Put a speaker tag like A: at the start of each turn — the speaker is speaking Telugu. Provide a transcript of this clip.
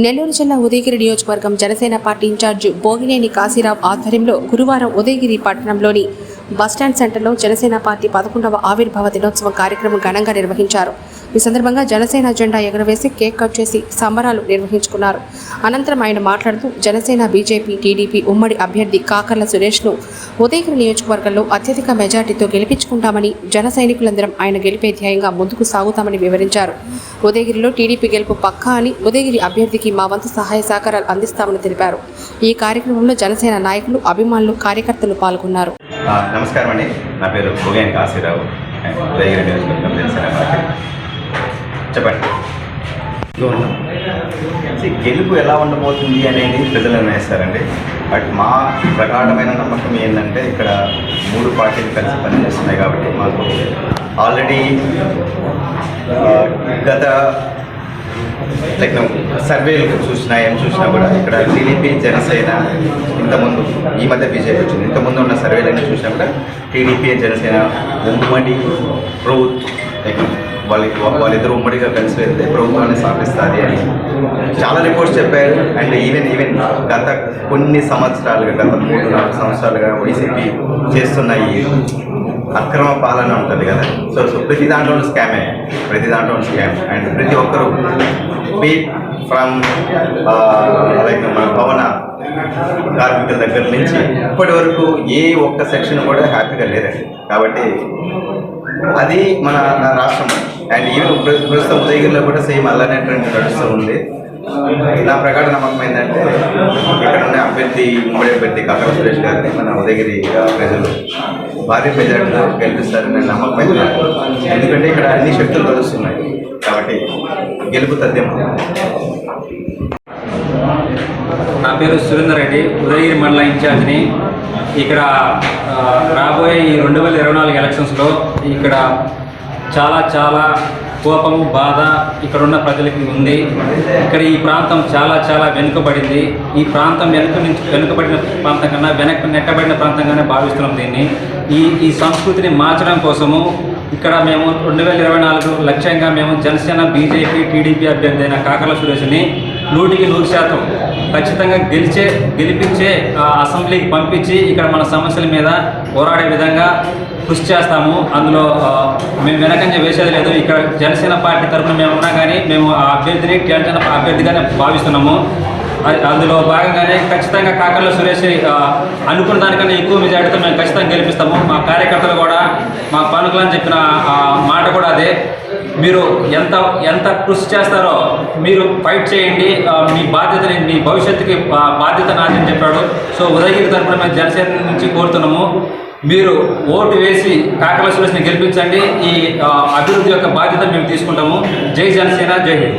A: నెల్లూరు జిల్లా ఉదయగిరి నియోజకవర్గం జనసేన పార్టీ ఇన్ఛార్జ్ భోగినేని కాశీరావు ఆధ్వర్యంలో గురువారం ఉదయగిరి పట్టణంలోని బస్టాండ్ సెంటర్లో జనసేన పార్టీ పదకొండవ ఆవిర్భావ దినోత్సవం కార్యక్రమం ఘనంగా నిర్వహించారు. ఈ సందర్భంగా జనసేన జెండా ఎగురవేసి కేక్ కట్ చేసి సంబరాలు నిర్వహించుకున్నారు. అనంతరం ఆయన మాట్లాడుతూ జనసేన బీజేపీ టీడీపీ ఉమ్మడి అభ్యర్థి కాకర్ల సురేష్ను ఉదయగిరి నియోజకవర్గంలో అత్యధిక మెజార్టీతో గెలిపించుకుంటామని జన సైనికులందరం ఆయన గెలిపే ధ్యేయంగా ముందుకు సాగుతామని వివరించారు. ఉదయగిరిలో టీడీపీ గెలుపు పక్కా అని ఉదయగిరి అభ్యర్థికి మా వంతు సహాయ సహకారాలు అందిస్తామని తెలిపారు. ఈ కార్యక్రమంలో జనసేన నాయకులు అభిమానులు కార్యకర్తలు పాల్గొన్నారు.
B: నమస్కారం అండి. నా పేరు భోగేన్ కాశీరావు. ఉదయగిరి నియోజకవర్గం తెలిసిన చెప్పండి. గెలుపు ఎలా ఉండబోతుంది అనేది ప్రజలు నిర్ణయిస్తారండి. బట్ మా ప్రగాఢమైన నమ్మకం ఏంటంటే ఇక్కడ మూడు పార్టీలు కలిసి పనిచేస్తున్నాయి కాబట్టి మాకు ఆల్రెడీ గత లైక్ సర్వేలు చూసినా ఏం చూసినా కూడా ఇక్కడ టీడీపీ జనసేన ఇంతకుముందు ఈ మధ్య బీజేపీ వచ్చింది. ఇంతకుముందు ఉన్న సర్వేలన్నీ చూసినా కూడా టీడీపీ జనసేన ఉమ్మడి ప్రభుత్వం లైక్ వాళ్ళ వాళ్ళిద్దరు ఉమ్మడిగా కలిసి వెళ్తే ప్రభుత్వాన్ని స్థాపిస్తుంది అని చాలా రిపోర్ట్స్ చెప్పారు. అండ్ ఈవెన్ ఈవెన్ గత కొన్ని సంవత్సరాలుగా గత మూడు నాలుగు సంవత్సరాలుగా వైసీపీ చేస్తున్న ఈ అక్రమ పాలన ఉంటుంది కదా. సో సో ప్రతి దాంట్లో స్కామే ప్రతి దాంట్లో స్కామ్ అండ్ ప్రతి ఒక్కరు బీ ఫ్రమ్ లైక్ మన భవన కార్మికుల దగ్గర నుంచి ఇప్పటి వరకు ఏ ఒక్క సెక్షన్ కూడా హ్యాపీగా లేదండి. కాబట్టి అది మన రాష్ట్రం. అండ్ ఈవెన్ ప్ర- ప్రస్తుతం ఉదయగిరిలో కూడా సేమ్ అలానే ట్రెండ్ నడుస్తూ ఉంది. నా ప్రకార నమ్మకం ఏంటంటే ఇక్కడ ఉన్న అభ్యర్థి ఉమ్మడి అభ్యర్థి కాకర సురేష్ గారిని మన ఉదయగిరి uh, ప్రజలు భారీ మెజార్టీలో గెలిపిస్తారని నేను నమ్మకం ఎందుకంటే ఇక్కడ అన్ని శక్తులు కలుస్తున్నాయి. కాబట్టి గెలుపు తథ్యం.
C: నా పేరు సురేందర్ రెడ్డి ఉదయగిరి మండల ఇన్ఛార్జిని. ఇక్కడ రాబోయే ఈ రెండు వేల ఇరవై నాలుగు ఎలక్షన్స్లో ఇక్కడ చాలా చాలా కోపము బాధ ఇక్కడ ఉన్న ప్రజలకి ఉంది. ఇక్కడ ఈ ప్రాంతం చాలా చాలా వెనుకబడింది. ఈ ప్రాంతం వెనుక నుంచి వెనుకబడిన ప్రాంతం కన్నా వెనక నెట్టబడిన ప్రాంతంగానే భావిస్తున్నాం దీన్ని. ఈ ఈ సంస్కృతిని మార్చడం కోసము ఇక్కడ మేము రెండు వేల ఇరవై నాలుగు లక్ష్యంగా మేము జనసేన బీజేపీ టీడీపీ అభ్యర్థి అయిన కాకల సురేష్ని నూటికి నూరు శాతం ఖచ్చితంగా గెలిచే గెలిపించే అసెంబ్లీకి పంపించి ఇక్కడ మన సమస్యల మీద పోరాడే విధంగా కృషి చేస్తాము. అందులో మేము వెనకంజ వేసేది లేదు. ఇక్కడ జనసేన పార్టీ తరఫున మేము ఉన్నా కానీ మేము ఆ అభ్యర్థిని జనసేన అభ్యర్థిగానే భావిస్తున్నాము. అందులో భాగంగానే ఖచ్చితంగా కాకర్ల సురేష్ అనుకున్న దానికన్నా ఎక్కువ మెజార్టీతో మేము ఖచ్చితంగా గెలిపిస్తాము. మా కార్యకర్తలు కూడా మా పనుకులని చెప్పిన మాట కూడా అదే. మీరు ఎంత ఎంత కృషి చేస్తారో మీరు ఫైట్ చేయండి. మీ బాధ్యతని మీ భవిష్యత్తుకి బాధ్యత నాదని చెప్పాడు. సో ఉదయగిరి తరఫున మేము జనసేన నుంచి కోరుతున్నాము. మీరు ఓటు వేసి కాకల సురేష్ని గెలిపించండి. ఈ అభివృద్ధి యొక్క బాధ్యత మేము తీసుకుంటాము. జై జనసేన జై హింద్.